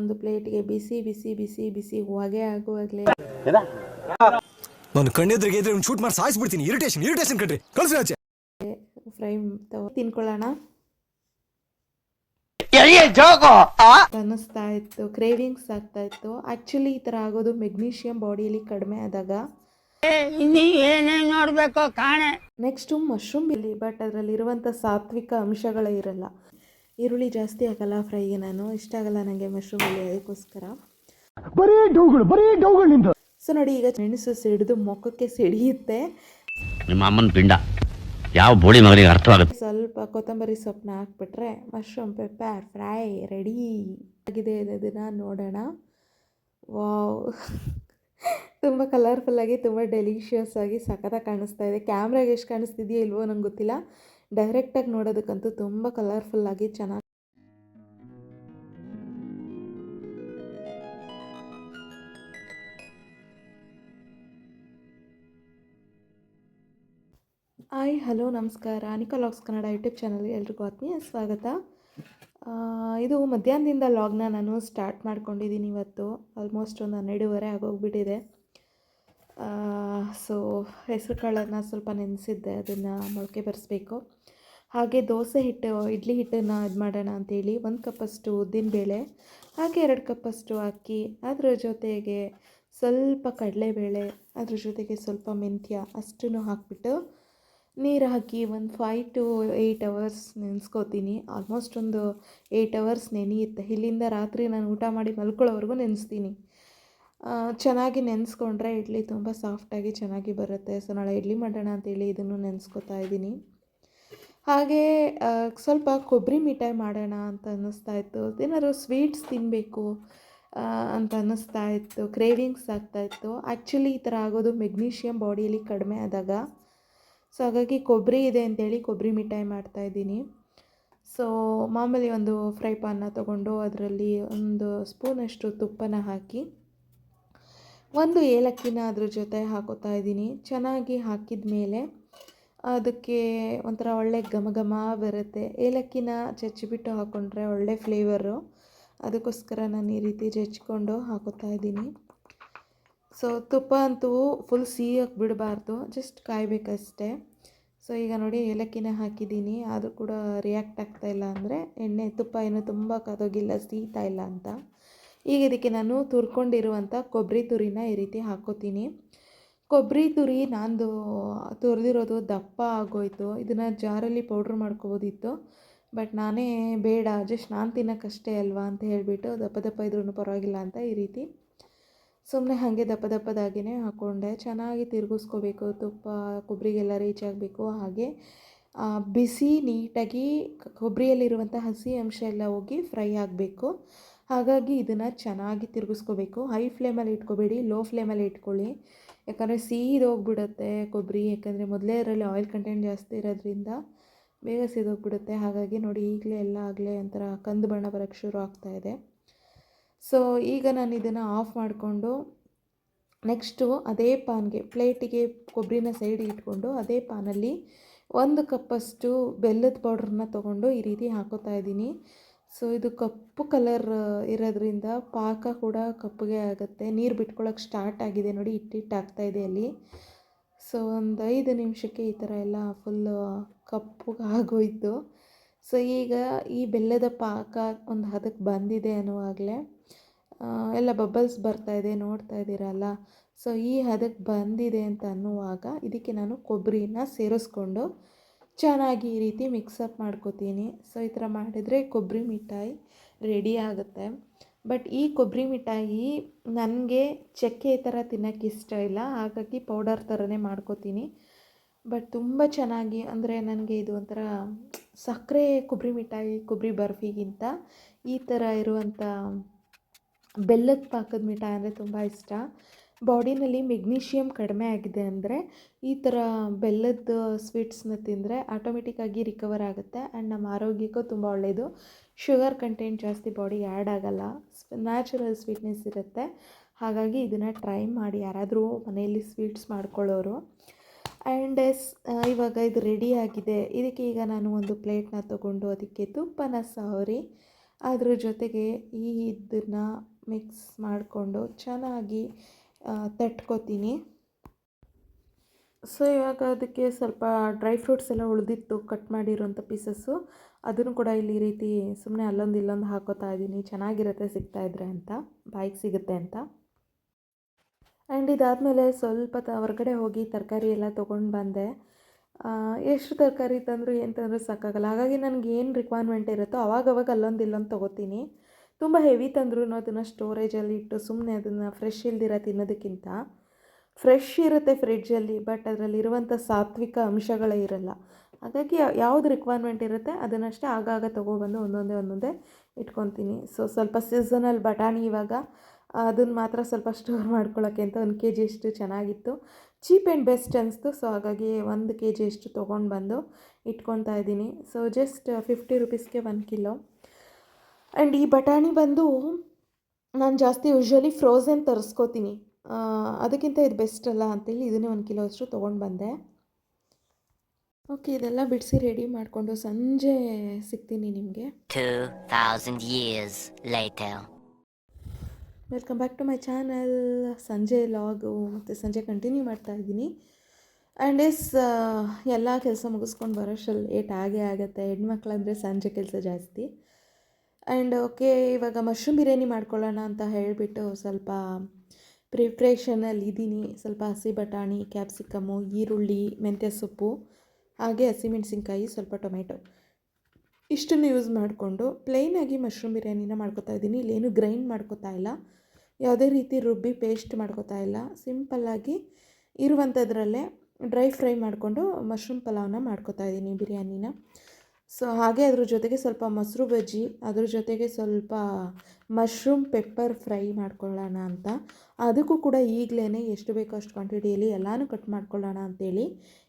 ಒಂದು ಪ್ಲೇಟ್ಗೆ ಬಿಸಿ ಬಿಸಿ ಬಿಸಿ ಬಿಸಿ ಹೊಗೆ ಆಗುವಾಗಲೇ. ನಾನು ಕಣ್ಣೆದ್ರಿಗೆ ಇದ್ರೆ ಶೂಟ್ ಮಾಡಿ ಸಾಯಿಸ್ಬಿಡ್ತೀನಿ. ಇರಿಟೇಷನ್ ಇರಿಟೇಷನ್ ಕಣ್ರಿ. ಕಳ್ಸಿ ಆಚೆ. ಫ್ರೈ ತಿನ್ಕೊಳ್ಳೋಣ. ಅನ್ನಿಸ್ತಾ ಇತ್ತು ಕ್ರೇವಿಂಗ್ಸ್ ಆಗ್ತಾ ಇತ್ತು. ಆಕ್ಚುಲಿ ಈ ತರ ಆಗೋದು ಮೆಗ್ನೀಷಿಯಂ ಬಾಡಿಯಲ್ಲಿ ಕಡಿಮೆ ಆದಾಗ. ನೋಡ್ಬೇಕು ಕಾಣೆ. ನೆಕ್ಸ್ಟ್ ಮಶ್ರೂಮ್ ಇಲ್ಲಿ ಬಟ್ ಅದರಲ್ಲಿರುವಂಥ ಸಾತ್ವಿಕ ಅಂಶಗಳೇ ಇರಲ್ಲ. ಈರುಳ್ಳಿ ಜಾಸ್ತಿ ಆಗಲ್ಲ ಫ್ರೈಗೆ ನಾನು. ಇಷ್ಟ ಆಗಲ್ಲ ನನಗೆ ಮಶ್ರೂಮ್ ಇಲ್ಲಿ ಅದಕ್ಕೋಸ್ಕರ. ಸೊ ನೋಡಿ ಈಗ ಮೆಣಸು ಸಿಡಿದು ಮೊಕ್ಕಕ್ಕೆ ಸಿಡಿಯುತ್ತೆ. ನಿಮ್ಮ ಅಮ್ಮನ ಪಿಂಡ. ಯಾವ ಬೋಳಿ ಮಗನಿಗೆ ಅರ್ಥವಾಗುತ್ತೆ? ಸ್ವಲ್ಪ ಕೊತ್ತಂಬರಿ ಸೊಪ್ಪನ್ನ ಹಾಕ್ಬಿಟ್ರೆ ಮಶ್ರೂಮ್ ಪೆಪ್ಪರ್ ಫ್ರೈ ರೆಡಿ ಆಗಿದೆ ಅದನ್ನು ನೋಡೋಣ. ವಾವ್. ತುಂಬ ಕಲರ್ಫುಲ್ಲಾಗಿ ತುಂಬ ಡೆಲಿಷಿಯಸ್ ಆಗಿ ಸಖತ್ತಾಗಿ ಕಾಣಿಸ್ತಾ ಇದೆ. ಕ್ಯಾಮ್ರಾಗೆ ಎಷ್ಟು ಕಾಣಿಸ್ತಿದೆಯೋ ಇಲ್ವೋ ನಂಗೆ ಗೊತ್ತಿಲ್ಲ. ಡೈರೆಕ್ಟಾಗಿ ನೋಡೋದಕ್ಕಂತೂ ತುಂಬ ಕಲರ್ಫುಲ್ಲಾಗಿ ಚೆನ್ನಾಗಿ ಹಾಯ್ ಹಲೋ ನಮಸ್ಕಾರ. ಅನಿಕಾ ಲಾಗ್ಸ್ ಕನ್ನಡ ಯೂಟ್ಯೂಬ್ ಚಾನಲ್ಗೆ ಎಲ್ರಿಗೂ ಆತ್ಮೀಯ ಸ್ವಾಗತ. ಇದು ಮಧ್ಯಾಹ್ನದಿಂದ ಲಾಗ್ನ ನಾನು ಸ್ಟಾರ್ಟ್ ಮಾಡ್ಕೊಂಡಿದ್ದೀನಿ ಇವತ್ತು. ಆಲ್ಮೋಸ್ಟ್ ಒಂದು ಹನ್ನೆರಡೂವರೆ ಆಗೋಗ್ಬಿಟ್ಟಿದೆ. ಸೊ ಹೆಸರು ಕಾಳನ್ನು ಸ್ವಲ್ಪ ನೆನೆಸಿದ್ದೆ, ಅದನ್ನು ಮೊಳಕೆ ಬರೆಸ್ಬೇಕು. ಹಾಗೆ ದೋಸೆ ಹಿಟ್ಟು, ಇಡ್ಲಿ ಹಿಟ್ಟನ್ನು ಇದು ಮಾಡೋಣ ಅಂಥೇಳಿ ಒಂದು ಕಪ್ಪಷ್ಟು ಉದ್ದಿನಬೇಳೆ ಹಾಗೆ ಎರಡು ಕಪ್ಪಷ್ಟು ಅಕ್ಕಿ, ಅದರ ಜೊತೆಗೆ ಸ್ವಲ್ಪ ಕಡಲೆಬೇಳೆ, ಅದ್ರ ಜೊತೆಗೆ ಸ್ವಲ್ಪ ಮೆಂತ್ಯ ಅಷ್ಟನ್ನು ಹಾಕ್ಬಿಟ್ಟು ನೀರು ಹಾಕಿ ಒಂದು ಫೈ ಟು ಏಯ್ಟ್ ಅವರ್ಸ್ ನೆನೆಸ್ಕೋತೀನಿ. ಆಲ್ಮೋಸ್ಟ್ ಒಂದು ಏಯ್ಟ್ ಅವರ್ಸ್ ನೆನೆಯುತ್ತೆ. ಇಲ್ಲಿಂದ ರಾತ್ರಿ ನಾನು ಊಟ ಮಾಡಿ ಮಲ್ಕೊಳ್ಳೋವರೆಗೂ ನೆನೆಸ್ತೀನಿ. ಚೆನ್ನಾಗಿ ನೆನೆಸ್ಕೊಂಡ್ರೆ ಇಡ್ಲಿ ತುಂಬ ಸಾಫ್ಟಾಗಿ ಚೆನ್ನಾಗಿ ಬರುತ್ತೆ. ಸೊ ನಾಳೆ ಇಡ್ಲಿ ಮಾಡೋಣ ಅಂತೇಳಿ ಇದನ್ನು ನೆನೆಸ್ಕೊತಾ ಇದ್ದೀನಿ. ಹಾಗೆ ಸ್ವಲ್ಪ ಕೊಬ್ಬರಿ ಮಿಠಾಯಿ ಮಾಡೋಣ ಅಂತ ಅನ್ನಿಸ್ತಾ ಇತ್ತು. ಏನಾದ್ರು ಸ್ವೀಟ್ಸ್ ತಿನ್ನಬೇಕು ಅಂತ ಅನ್ನಿಸ್ತಾ ಇತ್ತು. ಕ್ರೇವಿಂಗ್ಸ್ ಆಗ್ತಾ ಇತ್ತು. ಆ್ಯಕ್ಚುಲಿ ಈ ಥರ ಆಗೋದು ಮೆಗ್ನೀಷಿಯಂ ಬಾಡಿಯಲ್ಲಿ ಕಡಿಮೆ ಆದಾಗ. ಸೊ, ಹಾಗಾಗಿ ಕೊಬ್ಬರಿ ಇದೆ ಅಂತೇಳಿ ಕೊಬ್ಬರಿ ಮಿಠಾಯಿ ಮಾಡ್ತಾಯಿದ್ದೀನಿ ಸೊ, ಮಾಮೂಲಿ ಒಂದು ಫ್ರೈ ಪಾನ್ನ ತೊಗೊಂಡು ಅದರಲ್ಲಿ ಒಂದು ಸ್ಪೂನಷ್ಟು ತುಪ್ಪನ ಹಾಕಿ, ಒಂದು ಏಲಕ್ಕಿನ ಅದ್ರ ಜೊತೆ ಹಾಕೋತಾ ಇದ್ದೀನಿ. ಚೆನ್ನಾಗಿ ಹಾಕಿದ ಮೇಲೆ ಅದಕ್ಕೆ ಒಂಥರ ಒಳ್ಳೆ ಘಮ ಘಮ ಬರುತ್ತೆ. ಏಲಕ್ಕಿನ ಚಚ್ಚಿಬಿಟ್ಟು ಹಾಕ್ಕೊಂಡ್ರೆ ಒಳ್ಳೆ ಫ್ಲೇವರು ಅದಕ್ಕೋಸ್ಕರ ನಾನು ಈ ರೀತಿ ಜಜ್ಜಿಕೊಂಡು ಹಾಕೋತಾ ಇದ್ದೀನಿ. ಸೊ ತುಪ್ಪ ಅಂತೂ ಫುಲ್ ಸಿಹಿಯಾಗಿ ಬಿಡಬಾರ್ದು. ಜಸ್ಟ್ ಕಾಯಬೇಕಷ್ಟೆ. ಸೊ ಈಗ ನೋಡಿ ಏಲಕ್ಕಿನ ಹಾಕಿದ್ದೀನಿ. ಅದು ಕೂಡ ರಿಯಾಕ್ಟ್ ಆಗ್ತಾ ಇಲ್ಲ ಅಂದರೆ ಎಣ್ಣೆ, ತುಪ್ಪ ಏನು ತುಂಬ ಕಾದೋಗಿಲ್ಲ, ಸೀತಾ ಇಲ್ಲ ಅಂತ. ಈಗ ಇದಕ್ಕೆ ನಾನು ತುರ್ಕೊಂಡಿರುವಂಥ ಕೊಬ್ಬರಿ ತುರಿನ ಈ ರೀತಿ ಹಾಕ್ಕೋತೀನಿ ಕೊಬ್ಬರಿ ತುರಿ ನಾನು ತುರಿದಿರೋದು ದಪ್ಪ ಆಗೋಯ್ತು. ಇದನ್ನು ಜಾರಲ್ಲಿ ಪೌಡ್ರ್ ಮಾಡ್ಕೋಬೋದಿತ್ತು. ಬಟ್ ನಾನೇ ಬೇಡ, ಜಸ್ಟ್ ನಾನು ತಿನ್ನೋಕ್ಕಷ್ಟೇ ಅಲ್ವಾ ಅಂತ ಹೇಳಿಬಿಟ್ಟು ದಪ್ಪ ದಪ್ಪ ಇದ್ರೂ ಪರವಾಗಿಲ್ಲ ಅಂತ ಈ ರೀತಿ. ಸುಮ್ಮನೆ ಹಾಗೆ ದಪ್ಪ ದಪ್ಪದಾಗಿಯೇ ಹಾಕ್ಕೊಂಡೆ ಚೆನ್ನಾಗಿ ತಿರುಗಿಸ್ಕೋಬೇಕು, ತುಪ್ಪ ಕೊಬ್ಬರಿಗೆಲ್ಲ ರೀಚ್ ಆಗಬೇಕು ಹಾಗೆ. ಬಿಸಿ ನೀಟಾಗಿ ಕೊಬ್ಬರಿಯಲ್ಲಿರುವಂಥ ಹಸಿ ಅಂಶ ಎಲ್ಲ ಹೋಗಿ ಫ್ರೈ ಆಗಬೇಕು. ಹಾಗಾಗಿ ಇದನ್ನು ಚೆನ್ನಾಗಿ ತಿರುಗಿಸ್ಕೋಬೇಕು. ಹೈ ಫ್ಲೇಮಲ್ಲಿ ಇಟ್ಕೋಬೇಡಿ, ಲೋ ಫ್ಲೇಮಲ್ಲಿ ಇಟ್ಕೊಳ್ಳಿ. ಯಾಕಂದರೆ ಸೀದೋಗ್ಬಿಡುತ್ತೆ ಕೊಬ್ಬರಿ, ಯಾಕಂದರೆ ಮೊದಲೇ ಅದರಲ್ಲಿ ಆಯಿಲ್ ಕಂಟೆಂಟ್ ಜಾಸ್ತಿ ಇರೋದ್ರಿಂದ ಬೇಗ ಸೀದೋಗ್ಬಿಡುತ್ತೆ. ಹಾಗಾಗಿ ನೋಡಿ ಈಗಲೇ ಎಲ್ಲ ಆಗಲೇ ಒಂಥರ ಕಂದು ಬಣ್ಣ ಬರೋಕ್ಕೆ ಶುರು ಆಗ್ತಾ ಇದೆ. ಸೊ ಈಗ ನಾನು ಇದನ್ನು ಆಫ್ ಮಾಡಿಕೊಂಡು ನೆಕ್ಸ್ಟು ಅದೇ ಪಾನ್ಗೆ, ಪ್ಲೇಟಿಗೆ ಕೊಬ್ಬರಿನ ಸೈಡಿಗೆ ಇಟ್ಕೊಂಡು ಅದೇ ಪಾನಲ್ಲಿ ಒಂದು ಕಪ್ಪಷ್ಟು ಬೆಲ್ಲದ ಪೌಡ್ರನ್ನ ತೊಗೊಂಡು ಈ ರೀತಿ ಹಾಕೋತಾ ಇದ್ದೀನಿ. ಸೊ ಇದು ಕಪ್ಪು ಕಲರ್ ಇರೋದ್ರಿಂದ ಪಾಕ ಕೂಡ ಕಪ್ಪಗೆ ಆಗುತ್ತೆ. ನೀರು ಬಿಟ್ಕೊಳ್ಳೋಕೆ ಸ್ಟಾರ್ಟ್ ಆಗಿದೆ ನೋಡಿ ಆಗ್ತಾ ಇದೆ ಅಲ್ಲಿ. ಸೊ ಒಂದು ಐದು ನಿಮಿಷಕ್ಕೆ ಈ ಥರ ಎಲ್ಲ ಫುಲ್ಲು ಕಪ್ಪಗೆ ಆಗೋಯ್ತು. ಸೊ ಈಗ ಈ ಬೆಲ್ಲದ ಪಾಕ ಒಂದು ಹದಕ್ಕೆ ಬಂದಿದೆ ಅನ್ನುವಾಗಲೇ ಎಲ್ಲ ಬಬಲ್ಸ್ ಬರ್ತಾ ಇದೆ, ನೋಡ್ತಾ ಇದ್ದೀರಲ್ಲ ಸೊ ಈ ಹದಕ್ಕೆ ಬಂದಿದೆ ಅಂತ ಅನ್ನುವಾಗ ಇದಕ್ಕೆ ನಾನು ಕೊಬ್ಬರಿನ ಸೇರಿಸ್ಕೊಂಡು ಚೆನ್ನಾಗಿ ಈ ರೀತಿ ಮಿಕ್ಸಪ್ ಮಾಡ್ಕೋತೀನಿ. ಸೊ ಈ ಥರ ಮಾಡಿದರೆ ಕೊಬ್ಬರಿ ಮಿಠಾಯಿ ರೆಡಿ ಆಗುತ್ತೆ. ಬಟ್ ಈ ಕೊಬ್ಬರಿ ಮಿಠಾಯಿ ನನಗೆ ಚಕ್ಕೆ ಥರ ತಿನ್ನೋಕ್ಕೆ ಇಷ್ಟ ಇಲ್ಲ. ಹಾಗಾಗಿ ಪೌಡರ್ ಥರನೇ ಮಾಡ್ಕೋತೀನಿ. ಬಟ್ ತುಂಬ ಚೆನ್ನಾಗಿ ಅಂದರೆ ನನಗೆ ಇದು ಒಂಥರ ಸಕ್ಕರೆ ಕೊಬ್ಬರಿ ಮಿಠಾಯಿ, ಕೊಬ್ಬರಿ ಬರ್ಫಿಗಿಂತ ಈ ಥರ ಇರುವಂಥ ಬೆಲ್ಲದ ಪಾಕದ ಮಿಠಾಯಿ ಅಂದರೆ ತುಂಬ ಇಷ್ಟ. ಬಾಡಿನಲ್ಲಿ ಮೆಗ್ನೀಷಿಯಮ್ ಕಡಿಮೆ ಆಗಿದೆ ಅಂದರೆ ಈ ಥರ ಬೆಲ್ಲದ ಸ್ವೀಟ್ಸ್ನ ತಿಂದರೆ ಆಟೋಮೆಟಿಕ್ಕಾಗಿ ರಿಕವರ್ ಆಗುತ್ತೆ ಆ್ಯಂಡ್ ನಮ್ಮ ಆರೋಗ್ಯಕ್ಕೂ ತುಂಬ ಒಳ್ಳೆಯದು ಶುಗರ್ ಕಂಟೆಂಟ್ ಜಾಸ್ತಿ ಬಾಡಿಗೆ ಆ್ಯಡ್ ಆಗಲ್ಲ. ನ್ಯಾಚುರಲ್ ಸ್ವೀಟ್ನೆಸ್ ಇರುತ್ತೆ. ಹಾಗಾಗಿ ಇದನ್ನು ಟ್ರೈ ಮಾಡಿ ಯಾರಾದರೂ ಮನೆಯಲ್ಲಿ ಸ್ವೀಟ್ಸ್ ಮಾಡ್ಕೊಳ್ಳೋರು. ಆ್ಯಂಡ್ ಎಸ್ ಇವಾಗ ಇದು ರೆಡಿ ಆಗಿದೆ. ಇದಕ್ಕೆ ಈಗ ನಾನು ಒಂದು ಪ್ಲೇಟ್ನ ತೊಗೊಂಡು ಅದಕ್ಕೆ ತುಪ್ಪನ ಸವರಿ. ಅದ್ರ ಜೊತೆಗೆ ಈ ಇದನ್ನು ಮಿಕ್ಸ್ ಮಾಡಿಕೊಂಡು ಚೆನ್ನಾಗಿ ತಟ್ಕೊತೀನಿ. ಸೊ ಇವಾಗ ಅದಕ್ಕೆ ಸ್ವಲ್ಪ ಡ್ರೈ ಫ್ರೂಟ್ಸ್ ಎಲ್ಲ ಉಳಿದಿತ್ತು ಕಟ್ ಮಾಡಿರೋಂಥ ಪೀಸಸ್ಸು ಅದನ್ನು ಕೂಡ ಇಲ್ಲಿ ರೀತಿ ಸುಮ್ಮನೆ ಅಲ್ಲೊಂದು ಇಲ್ಲೊಂದು ಹಾಕೋತಾ ಇದ್ದೀನಿ. ಚೆನ್ನಾಗಿರುತ್ತೆ ಸಿಗ್ತಾ ಇದ್ರೆ ಅಂತ, ಬಾಯಿಗೆ ಸಿಗುತ್ತೆ ಅಂತ. ಆ್ಯಂಡ್ ಇದಾದಮೇಲೆ ಸ್ವಲ್ಪ ತ, ಹೊರಗಡೆ ಹೋಗಿ ತರಕಾರಿ ಎಲ್ಲ ತೊಗೊಂಡು ಬಂದೆ. ಎಷ್ಟು ತರಕಾರಿ ತಂದರೂ, ಏನು ತಂದರೂ ಸಾಕಾಗಲ್ಲ. ಹಾಗಾಗಿ ನನಗೆ ಏನು ರಿಕ್ವೈರ್ಮೆಂಟ್ ಇರುತ್ತೋ ಅವಾಗವಾಗ ಅಲ್ಲೊಂದು ಇಲ್ಲೊಂದು ತೊಗೋತೀನಿ. ತುಂಬ ಹೆವಿ ತಂದ್ರೂ ಅದನ್ನು ಸ್ಟೋರೇಜಲ್ಲಿ ಇಟ್ಟು ಸುಮ್ಮನೆ ಅದನ್ನು ಫ್ರೆಶ್ ಇಲ್ದಿರ ತಿನ್ನೋದಕ್ಕಿಂತ ಫ್ರೆಶ್ ಇರುತ್ತೆ ಫ್ರಿಡ್ಜಲ್ಲಿ ಬಟ್ ಅದರಲ್ಲಿರುವಂಥ ಸಾತ್ವಿಕ ಅಂಶಗಳೇ ಇರಲ್ಲ. ಹಾಗಾಗಿ ಯಾವುದು ರಿಕ್ವೈರ್ಮೆಂಟ್ ಇರುತ್ತೆ ಅದನ್ನಷ್ಟೇ ಆಗಾಗ ತೊಗೊಬಂದು ಒಂದೊಂದೇ ಒಂದೊಂದೇ ಇಟ್ಕೊತೀನಿ. ಸೊ ಸ್ವಲ್ಪ ಸೀಸನಲ್ ಬಟಾಣಿ ಇವಾಗ ಅದನ್ನು ಮಾತ್ರ ಸ್ವಲ್ಪ ಸ್ಟೋರ್ ಮಾಡ್ಕೊಳ್ಳೋಕ್ಕೆ ಅಂತ ಒಂದು ಕೆ ಜಿಯಷ್ಟು ಚೆನ್ನಾಗಿತ್ತು. ಚೀಪ್ ಆ್ಯಂಡ್ ಬೆಸ್ಟ್ ಅನ್ನಿಸ್ತು ಸೊ ಹಾಗಾಗಿ ಒಂದು ಕೆ ಜಿಯಷ್ಟು ತೊಗೊಂಡು ಬಂದು ಇಟ್ಕೊತಾ ಇದ್ದೀನಿ. ಸೊ ಜಸ್ಟ್ ಫಿಫ್ಟಿ ರುಪೀಸ್ಗೆ ಒನ್ ಕಿಲೋ ಆ್ಯಂಡ್ ಈ ಬಟಾಣಿ ಬಂದು ನಾನು ಜಾಸ್ತಿ ಯೂಶ್ವಲಿ ಫ್ರೋಝನ್ ತರಿಸ್ಕೋತೀನಿ. ಅದಕ್ಕಿಂತ ಇದು ಬೆಸ್ಟ್ ಅಲ್ಲ ಅಂತೇಳಿ ಇದನ್ನೇ ಒಂದು ಕಿಲೋ ಅಷ್ಟು ತೊಗೊಂಡು ಬಂದೆ. ಓಕೆ ಇದೆಲ್ಲ ಬಿಡಿಸಿ ರೆಡಿ ಮಾಡಿಕೊಂಡು ಸಂಜೆ ಸಿಗ್ತೀನಿ ನಿಮಗೆ. 2,000 years later. Welcome back to my channel ಸಂಜೆ ಲಾಗು ಮತ್ತು ಸಂಜೆ ಕಂಟಿನ್ಯೂ ಮಾಡ್ತಾ ಇದ್ದೀನಿ. ಆ್ಯಂಡ್ ಎಸ್ ಎಲ್ಲ ಕೆಲಸ ಮುಗಿಸ್ಕೊಂಡು ಬರೋಷ್ಟರಲ್ಲಿ ಏಟ್ ಆಗೇ ಆಗುತ್ತೆ. ಹೆಣ್ಮಕ್ಳಂದರೆ ಸಂಜೆ ಕೆಲಸ ಜಾಸ್ತಿ. ಆ್ಯಂಡ್ ಓಕೆ ಇವಾಗ ಮಶ್ರೂಮ್ ಬಿರಿಯಾನಿ ಮಾಡ್ಕೊಳ್ಳೋಣ ಅಂತ ಹೇಳಿಬಿಟ್ಟು ಸ್ವಲ್ಪ ಪ್ರಿಪ್ರೇಷನಲ್ಲಿ ಇದ್ದೀನಿ. ಸ್ವಲ್ಪ ಹಸಿ ಬಟಾಣಿ ಕ್ಯಾಪ್ಸಿಕಮ್ಮು ಈರುಳ್ಳಿ, ಮೆಂತ್ಯ ಸೊಪ್ಪು, ಹಾಗೆ ಹಸಿಮೆಣಸಿನ್ಕಾಯಿ ಸ್ವಲ್ಪ ಟೊಮೆಟೊ. ಇಷ್ಟನ್ನು ಯೂಸ್ ಮಾಡಿಕೊಂಡು ಪ್ಲೇನಾಗಿ ಮಶ್ರೂಮ್ ಬಿರಿಯಾನಿನ ಮಾಡ್ಕೋತಾ ಇದ್ದೀನಿ. ಇಲ್ಲೇನು ಗ್ರೈಂಡ್ ಮಾಡ್ಕೋತಾ ಇಲ್ಲ. ಯಾವುದೇ ರೀತಿ ರುಬ್ಬಿ ಪೇಸ್ಟ್ ಮಾಡ್ಕೋತಾ ಇಲ್ಲ. ಸಿಂಪಲ್ಲಾಗಿ ಇರುವಂಥದ್ರಲ್ಲೇ ಡ್ರೈ ಫ್ರೈ ಮಾಡಿಕೊಂಡು ಮಶ್ರೂಮ್ ಪಲಾವ್ನ ಮಾಡ್ಕೋತಾ ಇದ್ದೀನಿ ಬಿರಿಯಾನಿನ. ಸೊ ಹಾಗೆ ಅದ್ರ ಜೊತೆಗೆ ಸ್ವಲ್ಪ ಮೊಸರು ಬಜ್ಜಿ, ಅದ್ರ ಜೊತೆಗೆ ಸ್ವಲ್ಪ ಮಶ್ರೂಮ್ ಪೆಪ್ಪರ್ ಫ್ರೈ ಮಾಡ್ಕೊಳ್ಳೋಣ ಅಂತ. ಅದಕ್ಕೂ ಕೂಡ ಈಗಲೇ ಎಷ್ಟು ಬೇಕೋ ಅಷ್ಟು ಕ್ವಾಂಟಿಟಿಯಲ್ಲಿ ಎಲ್ಲನೂ ಕಟ್ ಮಾಡ್ಕೊಳ್ಳೋಣ ಅಂತೇಳಿ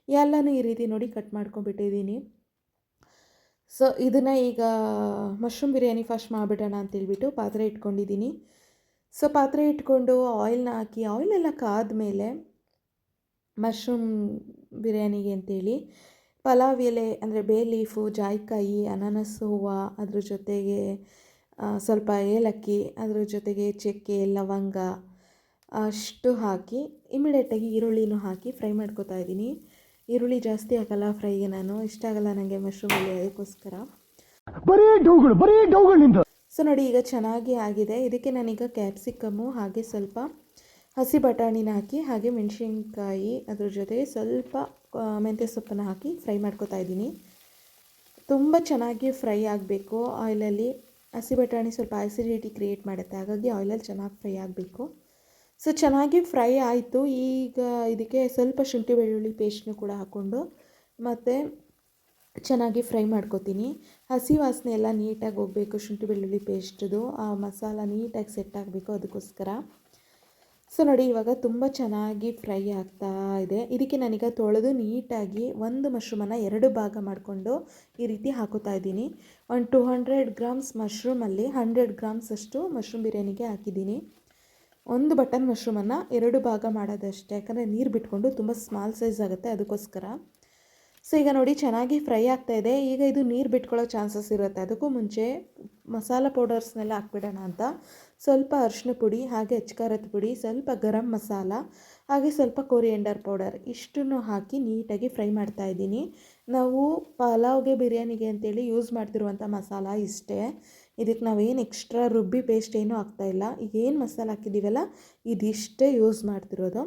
ಎಲ್ಲನೂ ಈ ರೀತಿ ನೋಡಿ ಕಟ್ ಮಾಡ್ಕೊಂಡ್ಬಿಟ್ಟಿದ್ದೀನಿ. ಸೊ ಇದನ್ನು ಈಗ ಮಶ್ರೂಮ್ ಬಿರಿಯಾನಿ ಫಸ್ಟ್ ಮಾಡಿಬಿಡೋಣ ಅಂತೇಳ್ಬಿಟ್ಟು ಪಾತ್ರೆ ಇಟ್ಕೊಂಡಿದ್ದೀನಿ. ಸೊ ಪಾತ್ರೆ ಇಟ್ಕೊಂಡು ಆಯಿಲ್ನ ಹಾಕಿ ಆಯಿಲೆಲ್ಲ ಕಾದ್ಮೇಲೆ ಮಶ್ರೂಮ್ ಬಿರಿಯಾನಿಗೆ ಅಂತೇಳಿ ಪಲಾವ್ ಎಲೆ ಅಂದರೆ ಬೇ ಲೀಫು ಜಾಯಿಕಾಯಿ ಅನಾನಸ್ ಹೂವು ಅದ್ರ ಜೊತೆಗೆ ಸ್ವಲ್ಪ ಏಲಕ್ಕಿ ಅದ್ರ ಜೊತೆಗೆ ಚಕ್ಕೆ ಲವಂಗ ಅಷ್ಟು ಹಾಕಿ ಇಮಿಡಿಯೇಟಾಗಿ ಈರುಳ್ಳಿನೂ ಹಾಕಿ ಫ್ರೈ ಮಾಡ್ಕೊತಾ ಇದ್ದೀನಿ. ಈರುಳ್ಳಿ ಜಾಸ್ತಿ ಹಾಕಲ್ಲ ಫ್ರೈಗೆ ನಾನು ಇಷ್ಟ ಆಗಲ್ಲ ನನಗೆ ಮಶ್ರೂಮ್ ಎಲೆ ಅದಕ್ಕೋಸ್ಕರ. ಸೊ ನೋಡಿ ಈಗ ಚೆನ್ನಾಗಿ ಆಗಿದೆ. ಇದಕ್ಕೆ ನಾನೀಗ ಕ್ಯಾಪ್ಸಿಕಮ್ಮು ಹಾಗೆ ಸ್ವಲ್ಪ ಹಸಿ ಬಟಾಣಿನ ಹಾಕಿ, ಹಾಗೆ ಮೆಣಸಿನ್ಕಾಯಿ ಅದ್ರ ಜೊತೆ ಸ್ವಲ್ಪ ಮೆಂತ್ಯ ಸೊಪ್ಪನ್ನು ಹಾಕಿ ಫ್ರೈ ಮಾಡ್ಕೊತಾ ಇದ್ದೀನಿ. ತುಂಬ ಚೆನ್ನಾಗಿ ಫ್ರೈ ಆಗಬೇಕು. ಆಯಿಲಲ್ಲಿ ಹಸಿ ಬಟಾಣಿ ಸ್ವಲ್ಪ ಆಸಿಡಿಟಿ ಕ್ರಿಯೇಟ್ ಮಾಡುತ್ತೆ. ಹಾಗಾಗಿ ಆಯಿಲಲ್ಲಿ ಚೆನ್ನಾಗಿ ಫ್ರೈ ಆಗಬೇಕು. ಸೊ, ಚೆನ್ನಾಗಿ ಫ್ರೈ ಆಯಿತು. ಈಗ ಇದಕ್ಕೆ ಸ್ವಲ್ಪ ಶುಂಠಿ ಬೆಳ್ಳುಳ್ಳಿ ಪೇಸ್ಟ್ನು ಕೂಡ ಹಾಕ್ಕೊಂಡು ಮತ್ತು ಚೆನ್ನಾಗಿ ಫ್ರೈ ಮಾಡ್ಕೊತೀನಿ. ಹಸಿ ವಾಸನೆ ಎಲ್ಲ ನೀಟಾಗಿ ಹೋಗಬೇಕು. ಶುಂಠಿ ಬೆಳ್ಳುಳ್ಳಿ ಪೇಸ್ಟ್ದು, ಆ ಮಸಾಲ ನೀಟಾಗಿ ಸೆಟ್ ಆಗಬೇಕು ಅದಕ್ಕೋಸ್ಕರ. ಸೊ ನೋಡಿ, ಇವಾಗ ತುಂಬ ಚೆನ್ನಾಗಿ ಫ್ರೈ ಆಗ್ತಾ ಇದೆ. ಇದಕ್ಕೆ ನಾನೀಗ ತೊಳೆದು ನೀಟಾಗಿ ಒಂದು ಮಶ್ರೂಮನ್ನು ಎರಡು ಭಾಗ ಮಾಡಿಕೊಂಡು ಈ ರೀತಿ ಹಾಕೋತಾ ಇದ್ದೀನಿ. ಒಂದು ಟು ಹಂಡ್ರೆಡ್ ಗ್ರಾಮ್ಸ್ ಮಶ್ರೂಮಲ್ಲಿ ಹಂಡ್ರೆಡ್ ಗ್ರಾಮ್ಸ್ ಅಷ್ಟು ಮಶ್ರೂಮ್ ಬಿರಿಯಾನಿಗೆ ಹಾಕಿದ್ದೀನಿ. ಒಂದು ಬಟನ್ ಮಶ್ರೂಮನ್ನು ಎರಡು ಭಾಗ ಮಾಡೋದಷ್ಟೇ. ಯಾಕಂದರೆ ನೀರು ಬಿಟ್ಕೊಂಡು ತುಂಬ ಸ್ಮಾಲ್ ಸೈಜ್ ಆಗುತ್ತೆ ಅದಕ್ಕೋಸ್ಕರ. ಸೊ ಈಗ ನೋಡಿ ಚೆನ್ನಾಗಿ ಫ್ರೈ ಆಗ್ತಾ ಇದೆ. ಈಗ ಇದು ನೀರು ಬಿಟ್ಕೊಳ್ಳೋ ಚಾನ್ಸಸ್ ಇರುತ್ತೆ. ಅದಕ್ಕೂ ಮುಂಚೆ ಮಸಾಲ ಪೌಡರ್ಸ್ನೆಲ್ಲ ಹಾಕ್ಬಿಡೋಣ ಅಂತ. ಸ್ವಲ್ಪ ಅರಿಶಿನ ಪುಡಿ, ಹಾಗೆ ಅಚ್ಕಾರದ ಪುಡಿ, ಸ್ವಲ್ಪ ಗರಂ ಮಸಾಲ, ಹಾಗೆ ಸ್ವಲ್ಪ ಕೊರಿಯಂಡರ್ ಪೌಡರ್ ಇಷ್ಟನ್ನು ಹಾಕಿ ನೀಟಾಗಿ ಫ್ರೈ ಮಾಡ್ತಾ ಇದ್ದೀನಿ. ನಾವು ಪಲಾವ್ಗೆ ಬಿರಿಯಾನಿಗೆ ಅಂತೇಳಿ ಯೂಸ್ ಮಾಡ್ತಿರುವಂಥ ಮಸಾಲ ಇಷ್ಟೇ. ಇದಕ್ಕೆ ನಾವೇನು ಎಕ್ಸ್ಟ್ರಾ ರುಬ್ಬಿ ಪೇಸ್ಟ್ ಏನೂ ಹಾಕ್ತಾಯಿಲ್ಲ ಈಗ ಏನು ಮಸಾಲ ಹಾಕಿದ್ದೀವಲ್ಲ ಇದಿಷ್ಟೇ ಯೂಸ್ ಮಾಡ್ತಿರೋದು.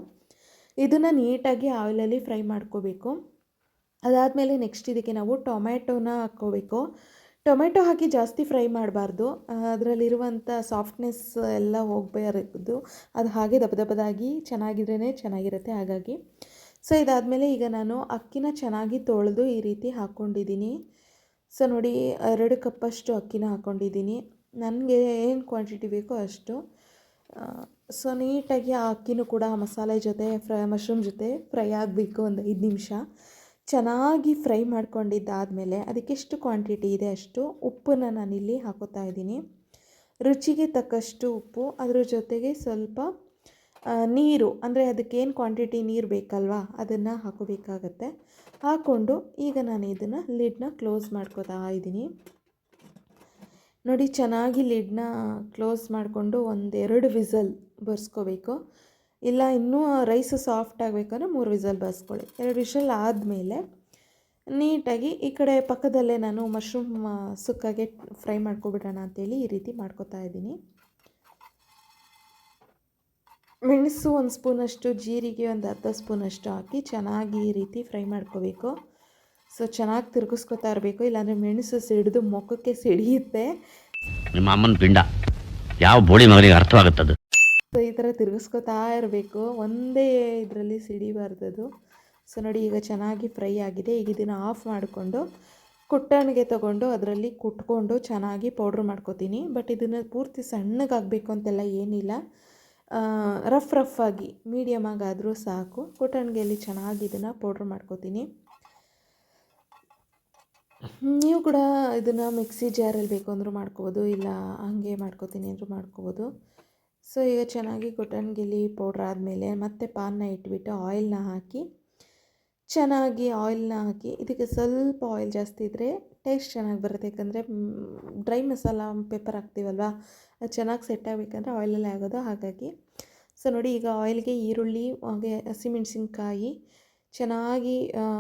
ಇದನ್ನು ನೀಟಾಗಿ ಆಯಿಲಲ್ಲಿ ಫ್ರೈ ಮಾಡ್ಕೋಬೇಕು. ಅದಾದಮೇಲೆ ನೆಕ್ಸ್ಟ್ ಇದಕ್ಕೆ ನಾವು ಟೊಮ್ಯಾಟೋನ ಹಾಕ್ಕೋಬೇಕು. ಟೊಮೆಟೊ ಹಾಕಿ ಜಾಸ್ತಿ ಫ್ರೈ ಮಾಡಬಾರ್ದು. ಅದರಲ್ಲಿರುವಂಥ ಸಾಫ್ಟ್ನೆಸ್ ಎಲ್ಲ ಹೋಗಬಾರದು. ಅದು ಹಾಗೆ ದಪ್ಪ ದಪ್ಪದಾಗಿ ಚೆನ್ನಾಗಿದ್ರೇ ಚೆನ್ನಾಗಿರುತ್ತೆ ಹಾಗಾಗಿ. ಸೊ ಇದಾದಮೇಲೆ ಈಗ ನಾನು ಅಕ್ಕಿನ ಚೆನ್ನಾಗಿ ತೊಳೆದು ಈ ರೀತಿ ಹಾಕ್ಕೊಂಡಿದ್ದೀನಿ. ಸೊ ನೋಡಿ, ಎರಡು ಕಪ್ಪಷ್ಟು ಅಕ್ಕಿನ ಹಾಕ್ಕೊಂಡಿದ್ದೀನಿ. ನನಗೆ ಏನು ಕ್ವಾಂಟಿಟಿ ಬೇಕೋ ಅಷ್ಟು. ಸೊ ನೀಟಾಗಿ ಆ ಅಕ್ಕಿನೂ ಕೂಡ ಮಸಾಲೆ ಜೊತೆ, ಫ್ರೈ ಮಶ್ರೂಮ್ ಜೊತೆ ಫ್ರೈ ಆಗಬೇಕು ಒಂದು ಐದು ನಿಮಿಷ. ಚೆನ್ನಾಗಿ ಫ್ರೈ ಮಾಡ್ಕೊಂಡಿದ್ದಾದಮೇಲೆ ಅದಕ್ಕೆಷ್ಟು ಕ್ವಾಂಟಿಟಿ ಇದೆ ಅಷ್ಟು ಉಪ್ಪನ್ನು ನಾನಿಲ್ಲಿ ಹಾಕೋತಾ ಇದ್ದೀನಿ. ರುಚಿಗೆ ತಕ್ಕಷ್ಟು ಉಪ್ಪು, ಅದರ ಜೊತೆಗೆ ಸ್ವಲ್ಪ ನೀರು, ಅಂದರೆ ಅದಕ್ಕೇನು ಕ್ವಾಂಟಿಟಿ ನೀರು ಬೇಕಲ್ವಾ, ಅದನ್ನು ಹಾಕೋಬೇಕಾಗತ್ತೆ. ಹಾಕ್ಕೊಂಡು ಈಗ ನಾನು ಇದನ್ನು ಲಿಡ್ನ ಕ್ಲೋಸ್ ಮಾಡ್ಕೋತಾ ಇದ್ದೀನಿ. ನೋಡಿ, ಚೆನ್ನಾಗಿ ಲಿಡ್ನ ಕ್ಲೋಸ್ ಮಾಡಿಕೊಂಡು ಒಂದೆರಡು ವಿಸಲ್ ಬರ್ಸ್ಕೋಬೇಕು. ಇಲ್ಲ, ಇನ್ನೂ ರೈಸ್ ಸಾಫ್ಟ್ ಆಗಬೇಕಂದ್ರೆ ಮೂರು ವಿಸಲ್ ಬಸ್ಕೊಳ್ಳಿ ಎರಡು ವಿಷಲ್ ಆದಮೇಲೆ ನೀಟಾಗಿ ಈ ಕಡೆ ಪಕ್ಕದಲ್ಲೇ ನಾನು ಮಶ್ರೂಮ್ ಸುಕ್ಕಾಗೆ ಫ್ರೈ ಮಾಡ್ಕೊಬಿಡೋಣ ಅಂತೇಳಿ ಈ ರೀತಿ ಮಾಡ್ಕೊತಾ ಇದ್ದೀನಿ. ಮೆಣಸು ಒಂದು ಸ್ಪೂನಷ್ಟು, ಜೀರಿಗೆ ಒಂದು ಅರ್ಧ ಸ್ಪೂನಷ್ಟು ಹಾಕಿ ಚೆನ್ನಾಗಿ ಈ ರೀತಿ ಫ್ರೈ ಮಾಡ್ಕೋಬೇಕು. ಸೊ, ಚೆನ್ನಾಗಿ ತಿರುಗಿಸ್ಕೊತಾ ಇರಬೇಕು. ಇಲ್ಲಾಂದರೆ ಮೆಣಸು ಸಿಡಿದು ಮುಖಕ್ಕೆ ಸಿಡಿಯುತ್ತೆ. ನಿಮ್ಮ ಅಮ್ಮನ ಪಿಂಡ. ಯಾವ ಬೋಳಿ ಮಗನಿಗೆ ಅರ್ಥವಾಗುತ್ತದು? ಸೊ ಈ ಥರ ತಿರುಗಿಸ್ಕೊತಾ ಇರಬೇಕು. ಒಂದೇ ಇದರಲ್ಲಿ ಸಿಡಿಬಾರ್ದದು. ಸೊ, ನೋಡಿ, ಈಗ ಚೆನ್ನಾಗಿ ಫ್ರೈ ಆಗಿದೆ. ಈಗ ಇದನ್ನು ಆಫ್ ಮಾಡಿಕೊಂಡು ಕುಟ್ಟಣಿಗೆ ತೊಗೊಂಡು ಅದರಲ್ಲಿ ಕುಟ್ಕೊಂಡು ಚೆನ್ನಾಗಿ ಪೌಡ್ರ್ ಮಾಡ್ಕೋತೀನಿ. ಬಟ್ ಇದನ್ನು ಪೂರ್ತಿ ಸಣ್ಣಗಾಗಬೇಕು ಅಂತೆಲ್ಲ ಏನಿಲ್ಲ. ರಫ್ ರಫ್ ಆಗಿ ಮೀಡಿಯಮ್ ಆಗಾದರೂ ಸಾಕು. ಕುಟ್ಟಣಿಗೆಯಲ್ಲಿ ಚೆನ್ನಾಗಿ ಇದನ್ನು ಪೌಡ್ರ್ ಮಾಡ್ಕೋತೀನಿ. ನೀವು ಕೂಡ ಇದನ್ನು ಮಿಕ್ಸಿ ಜಾರಲ್ಲಿ ಬೇಕು ಅಂದರೂ ಮಾಡ್ಕೋಬೋದು, ಇಲ್ಲ ಹಾಗೆ ಮಾಡ್ಕೋತೀನಿ ಅಂದರೂ ಮಾಡ್ಕೋಬೋದು. ಸೊ ಈಗ ಚೆನ್ನಾಗಿ ಕೊಟ್ಟಣಿಗೆಲಿ ಪೌಡ್ರ್ ಆದಮೇಲೆ ಮತ್ತೆ ಪಾನ್ನ ಇಟ್ಬಿಟ್ಟು ಆಯಿಲ್ನ ಹಾಕಿ, ಚೆನ್ನಾಗಿ ಆಯಿಲ್ನ ಹಾಕಿ, ಇದಕ್ಕೆ ಸ್ವಲ್ಪ ಆಯಿಲ್ ಜಾಸ್ತಿ ಇದ್ದರೆ ಟೇಸ್ಟ್ ಚೆನ್ನಾಗಿ ಬರುತ್ತೆ. ಯಾಕಂದರೆ ಡ್ರೈ ಮಸಾಲ ಪೇಪರ್ ಹಾಕ್ತೀವಲ್ವ, ಅದು ಚೆನ್ನಾಗಿ ಸೆಟ್ ಆಗಬೇಕಂದ್ರೆ ಆಯಿಲಲ್ಲೇ ಆಗೋದು. ಹಾಗಾಗಿ, ಸೊ ನೋಡಿ, ಈಗ ಆಯಿಲ್ಗೆ ಈರುಳ್ಳಿ, ಹಾಗೆ ಹಸಿಮೆಣಸಿನ್ಕಾಯಿ ಚೆನ್ನಾಗಿ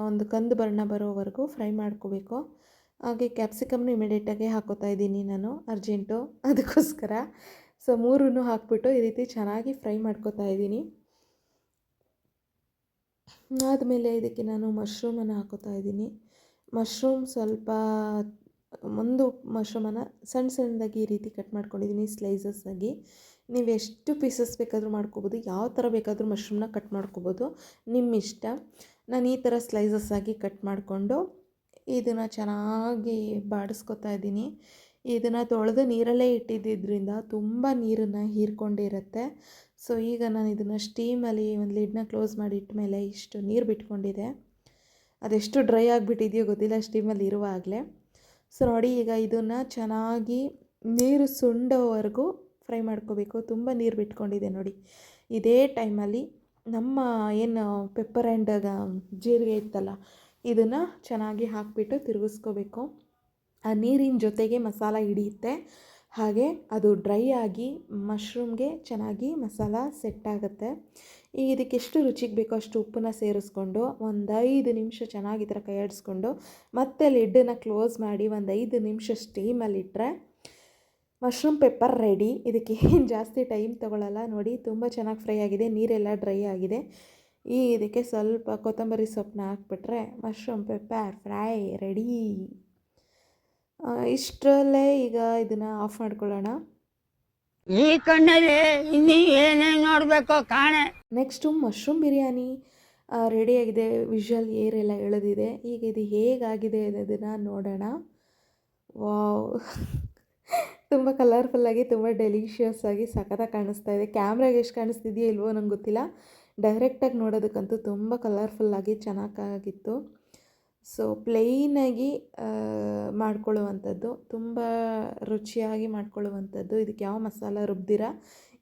ಒಂದು ಕಂದು ಬಣ್ಣ ಬರೋವರೆಗೂ ಫ್ರೈ ಮಾಡ್ಕೋಬೇಕು. ಹಾಗೆ ಕ್ಯಾಪ್ಸಿಕಮ್ನು ಇಮಿಡಿಯೇಟಾಗೆ ಹಾಕೋತಾ ಇದ್ದೀನಿ ನಾನು ಅರ್ಜೆಂಟು ಅದಕ್ಕೋಸ್ಕರ ಸೊ ಮೂರನ್ನು ಹಾಕ್ಬಿಟ್ಟು ಈ ರೀತಿ ಚೆನ್ನಾಗಿ ಫ್ರೈ ಮಾಡ್ಕೋತಾ ಇದ್ದೀನಿ. ಆದಮೇಲೆ ಇದಕ್ಕೆ ನಾನು ಮಶ್ರೂಮನ್ನು ಹಾಕೋತಾ ಇದ್ದೀನಿ. ಮಶ್ರೂಮ್ ಸ್ವಲ್ಪ, ಒಂದು ಮಶ್ರೂಮನ್ನು ಸಣ್ಣ ಸಣ್ಣದಾಗಿ ಈ ರೀತಿ ಕಟ್ ಮಾಡ್ಕೊಂಡಿದ್ದೀನಿ ಸ್ಲೈಸಸ್ ಆಗಿ. ನೀವು ಎಷ್ಟು ಪೀಸಸ್ ಬೇಕಾದರೂ ಮಾಡ್ಕೋಬೋದು, ಯಾವ ಥರ ಬೇಕಾದರೂ ಮಶ್ರೂಮ್ನ ಕಟ್ ಮಾಡ್ಕೋಬೋದು, ನಿಮ್ಮ ಇಷ್ಟ. ನಾನು ಈ ಥರ ಸ್ಲೈಸಸ್ ಆಗಿ ಕಟ್ ಮಾಡಿಕೊಂಡು ಇದನ್ನು ಚೆನ್ನಾಗಿ ಬಾಡಿಸ್ಕೊತಾ ಇದ್ದೀನಿ. ಇದನ್ನು ತೊಳೆದು ನೀರಲ್ಲೇ ಇಟ್ಟಿದ್ದರಿಂದ ತುಂಬ ನೀರನ್ನು ಹೀರ್ಕೊಂಡಿರುತ್ತೆ ಸೊ ಈಗ ನಾನು ಇದನ್ನು ಸ್ಟೀಮಲ್ಲಿ ಒಂದು ಲಿಡ್ನ ಕ್ಲೋಸ್ ಮಾಡಿ ಇಟ್ಟ ಇಷ್ಟು ನೀರು ಬಿಟ್ಕೊಂಡಿದೆ. ಅದೆಷ್ಟು ಡ್ರೈ ಆಗಿಬಿಟ್ಟಿದೆಯೋ ಗೊತ್ತಿಲ್ಲ ಸ್ಟೀಮಲ್ಲಿ ಇರುವಾಗಲೇ. ಸೊ ನೋಡಿ ಈಗ ಇದನ್ನು ಚೆನ್ನಾಗಿ ನೀರು ಸುಂಡೋವರೆಗೂ ಫ್ರೈ ಮಾಡ್ಕೋಬೇಕು. ತುಂಬ ನೀರು ಬಿಟ್ಕೊಂಡಿದೆ ನೋಡಿ. ಇದೇ ಟೈಮಲ್ಲಿ ನಮ್ಮ ಏನು ಪೆಪ್ಪರ್ ಆ್ಯಂಡ್ ಜೀರಿಗೆ ಇತ್ತಲ್ಲ, ಇದನ್ನು ಚೆನ್ನಾಗಿ ಹಾಕಿಬಿಟ್ಟು ತಿರುಗಿಸ್ಕೋಬೇಕು. ಆ ನೀರಿನ ಜೊತೆಗೆ ಮಸಾಲ ಹಿಡಿಯುತ್ತೆ. ಹಾಗೆ ಅದು ಡ್ರೈ ಆಗಿ ಮಶ್ರೂಮ್ಗೆ ಚೆನ್ನಾಗಿ ಮಸಾಲ ಸೆಟ್ ಆಗುತ್ತೆ. ಈಗ ಇದಕ್ಕೆ ಎಷ್ಟು ರುಚಿಗೆ ಬೇಕೋ ಅಷ್ಟು ಉಪ್ಪನ್ನ ಸೇರಿಸ್ಕೊಂಡು ಒಂದು ಐದು ನಿಮಿಷ ಚೆನ್ನಾಗಿ ಈ ಥರ ಕೈಯಾಡಿಸ್ಕೊಂಡು ಮತ್ತೆ ಲಿಡ್ಡನ್ನು ಕ್ಲೋಸ್ ಮಾಡಿ ಒಂದು ಐದು ನಿಮಿಷ ಸ್ಟೀಮಲ್ಲಿಟ್ಟರೆ ಮಶ್ರೂಮ್ ಪೆಪ್ಪರ್ ರೆಡಿ. ಇದಕ್ಕೆ ಏನು ಜಾಸ್ತಿ ಟೈಮ್ ತೊಗೊಳ್ಳಲ್ಲ ನೋಡಿ, ತುಂಬ ಚೆನ್ನಾಗಿ ಫ್ರೈ ಆಗಿದೆ. ನೀರೆಲ್ಲ ಡ್ರೈ ಆಗಿದೆ. ಈ ಇದಕ್ಕೆ ಸ್ವಲ್ಪ ಕೊತ್ತಂಬರಿ ಸೊಪ್ಪನ್ನ ಹಾಕ್ಬಿಟ್ರೆ ಮಶ್ರೂಮ್ ಪೆಪ್ಪರ್ ಫ್ರೈ ರೆಡಿ. ಇಷ್ಟರಲ್ಲೇ ಈಗ ಇದನ್ನು ಆಫ್ ಮಾಡ್ಕೊಳ್ಳೋಣ. ಈ ಕಣ್ಣಲ್ಲಿ ಇನ್ನು ಏನೇನು ನೋಡಬೇಕು ಕಾಣೆ. ನೆಕ್ಸ್ಟು ಮಶ್ರೂಮ್ ಬಿರಿಯಾನಿ ರೆಡಿಯಾಗಿದೆ ಏರ್ ಏರೆಲ್ಲ ಎಳೆದಿದೆ. ಈಗ ಇದು ಹೇಗಾಗಿದೆ ಅನ್ನೋದನ್ನು ನೋಡೋಣ. ವಾವ್ ತುಂಬ ಕಲರ್ಫುಲ್ಲಾಗಿ ತುಂಬ ಡೆಲಿಷಿಯಸ್ ಆಗಿ ಸಖತ್ತಾಗಿ ಕಾಣಿಸ್ತಾ ಇದೆ. ಕ್ಯಾಮ್ರಾಗೆ ಎಷ್ಟು ಕಾಣಿಸ್ತಿದೆಯೋ ಇಲ್ವೋ ನಂಗೆ ಗೊತ್ತಿಲ್ಲ. ಡೈರೆಕ್ಟಾಗಿ ನೋಡೋದಕ್ಕಂತೂ ತುಂಬ ಕಲರ್ಫುಲ್ಲಾಗಿ ಚೆನ್ನಾಗಿತ್ತು ಸೊ ಪ್ಲೈನಾಗಿ ಮಾಡ್ಕೊಳ್ಳುವಂಥದ್ದು ತುಂಬ ರುಚಿಯಾಗಿ ಮಾಡ್ಕೊಳ್ಳುವಂಥದ್ದು ಇದಕ್ಕೆ ಯಾವ ಮಸಾಲ ರುಬ್ದಿರ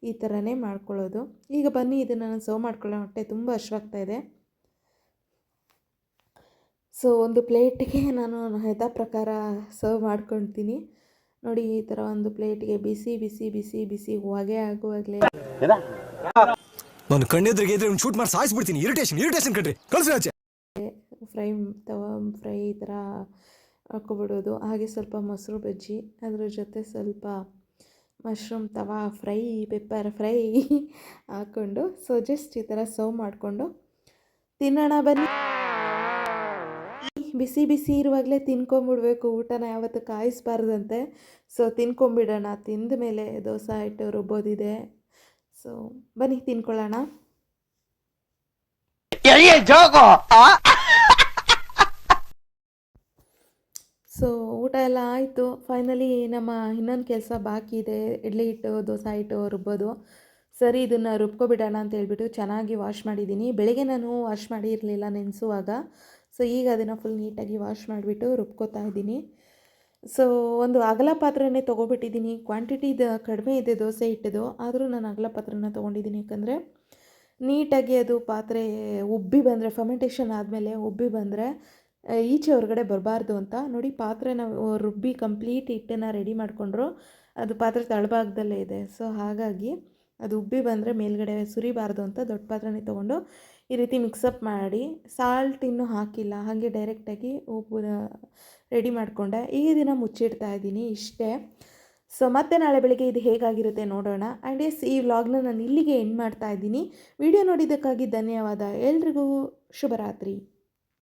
ಈ ಥರನೇ ಮಾಡ್ಕೊಳ್ಳೋದು. ಈಗ ಬನ್ನಿ ಇದನ್ನು ನಾನು ಸರ್ವ್ ಮಾಡ್ಕೊಳ್ಳೋ ಹೊಟ್ಟೆ ತುಂಬ ಹಶ್ವಾಗ್ತಾ ಇದೆ. ಸೊ ಒಂದು ಪ್ಲೇಟಿಗೆ ನಾನು ಯಥಾ ಪ್ರಕಾರ ಸರ್ವ್ ಮಾಡ್ಕೊಳ್ತೀನಿ. ನೋಡಿ ಈ ಥರ ಒಂದು ಪ್ಲೇಟಿಗೆ ಬಿಸಿ ಬಿಸಿ ಬಿಸಿ ಬಿಸಿ ಹೊಗೆ ಆಗುವಾಗಲೇ ನಾನು ಕಣ್ಣೆದ್ರಿಗೆ ಇದ್ರೆ ಒಂದು ಶೂಟ್ ಮಾಡಿ ಸಾಯಿಸ್ಬಿಡ್ತೀನಿ. ಇರಿಟೇಷನ್ ಇರಿಟೇಷನ್ ಕಟ್ರಿ ಕಳಿಸಿ ಆಚೆ. ಫ್ರೈ ತವ, ಫ್ರೈ ಈ ಥರ ಹಾಕ್ಕೊಬಿಡೋದು. ಹಾಗೆ ಸ್ವಲ್ಪ ಮೊಸರು ಬಜ್ಜಿ, ಅದರ ಜೊತೆ ಸ್ವಲ್ಪ mushroom tawa, fry, pepper fry ಹಾಕ್ಕೊಂಡು ಸೊ ಜಸ್ಟ್ ಈ ಥರ ಸರ್ವ್ ಮಾಡಿಕೊಂಡು ತಿನ್ನೋಣ ಬನ್ನಿ. ಬಿಸಿ ಬಿಸಿ ಇರುವಾಗಲೇ ತಿನ್ಕೊಂಬಿಡ್ಬೇಕು. ಊಟನ ಯಾವತ್ತು ಕಾಯಿಸ್ಬಾರ್ದಂತೆ. ಸೊ ತಿನ್ಕೊಂಬಿಡೋಣ. ತಿಂದ ಮೇಲೆ ದೋಸೆ ಹಿಟ್ಟು ರುಬ್ಬೋದಿದೆ. ಸೊ ಬನ್ನಿ ತಿನ್ಕೊಳ್ಳೋಣ. ಸೊ ಊಟ ಎಲ್ಲ ಆಯಿತು. ಫೈನಲಿ ನಮ್ಮ ಇನ್ನೊಂದು ಕೆಲಸ ಬಾಕಿ ಇದೆ. ಇಡ್ಲಿ ಹಿಟ್ಟು, ದೋಸೆ ಹಿಟ್ಟು ರುಬ್ಬೋದು. ಸರಿ, ಇದನ್ನು ರುಬ್ಕೊಬಿಡೋಣ ಅಂತ ಹೇಳ್ಬಿಟ್ಟು ಚೆನ್ನಾಗಿ ವಾಶ್ ಮಾಡಿದ್ದೀನಿ. ಬೆಳಗ್ಗೆ ನಾನು ವಾಶ್ ಮಾಡಿರಲಿಲ್ಲ ನೆನೆಸುವಾಗ. ಸೊ ಈಗ ಅದನ್ನು ಫುಲ್ ನೀಟಾಗಿ ವಾಶ್ ಮಾಡಿಬಿಟ್ಟು ರುಬ್ಕೋತಾ ಇದ್ದೀನಿ. ಸೊ ಒಂದು ಅಗಲ ಪಾತ್ರೆನೇ ತೊಗೊಬಿಟ್ಟಿದ್ದೀನಿ. ಕ್ವಾಂಟಿಟಿ ಕಡಿಮೆ ಇದೆ ದೋಸೆ ಹಿಟ್ಟದು. ಆದರೂ ನಾನು ಅಗಲ ಪಾತ್ರೆನ ತೊಗೊಂಡಿದ್ದೀನಿ. ಯಾಕಂದರೆ ನೀಟಾಗಿ ಅದು ಪಾತ್ರೆ ಉಬ್ಬಿ ಬಂದರೆ ಫರ್ಮೆಂಟೇಷನ್ ಆದಮೇಲೆ ಉಬ್ಬಿ ಬಂದರೆ ಈಚೆ ಹೊರಗಡೆ ಬರಬಾರ್ದು ಅಂತ ನೋಡಿ ಪಾತ್ರೆನ ರುಬ್ಬಿ ಕಂಪ್ಲೀಟ್ ಹಿಟ್ಟನ್ನ ರೆಡಿ ಮಾಡಿಕೊಂಡ್ರು. ಅದು ಪಾತ್ರೆ ತಳಭಾಗದಲ್ಲೇ ಇದೆ. ಸೊ ಹಾಗಾಗಿ ಅದು ಉಬ್ಬಿ ಬಂದರೆ ಮೇಲ್ಗಡೆ ಸುರಿಬಾರ್ದು ಅಂತ ದೊಡ್ಡ ಪಾತ್ರೆನೇ ತೊಗೊಂಡು ಈ ರೀತಿ ಮಿಕ್ಸಪ್ ಮಾಡಿ ಸಾಲ್ಟ್ ಇನ್ನೂ ಹಾಕಿಲ್ಲ. ಹಾಗೆ ಡೈರೆಕ್ಟಾಗಿ ಉಪ್ಪು ರೆಡಿ ಮಾಡಿಕೊಂಡೆ. ಈ ದಿನ ಮುಚ್ಚಿಡ್ತಾ ಇದ್ದೀನಿ ಇಷ್ಟೇ. ಸೊ ಮತ್ತೆ ನಾಳೆ ಬೆಳಿಗ್ಗೆ ಇದು ಹೇಗಾಗಿರುತ್ತೆ ನೋಡೋಣ. ಆ್ಯಂಡ್ ಎಸ್ ಈ ವ್ಲಾಗ್ನ ನಾನು ಇಲ್ಲಿಗೆ ಎಂಡ್ ಮಾಡ್ತಾ ಇದ್ದೀನಿ. ವಿಡಿಯೋ ನೋಡಿದ್ದಕ್ಕಾಗಿ ಧನ್ಯವಾದ. ಎಲ್ರಿಗೂ ಶುಭರಾತ್ರಿ.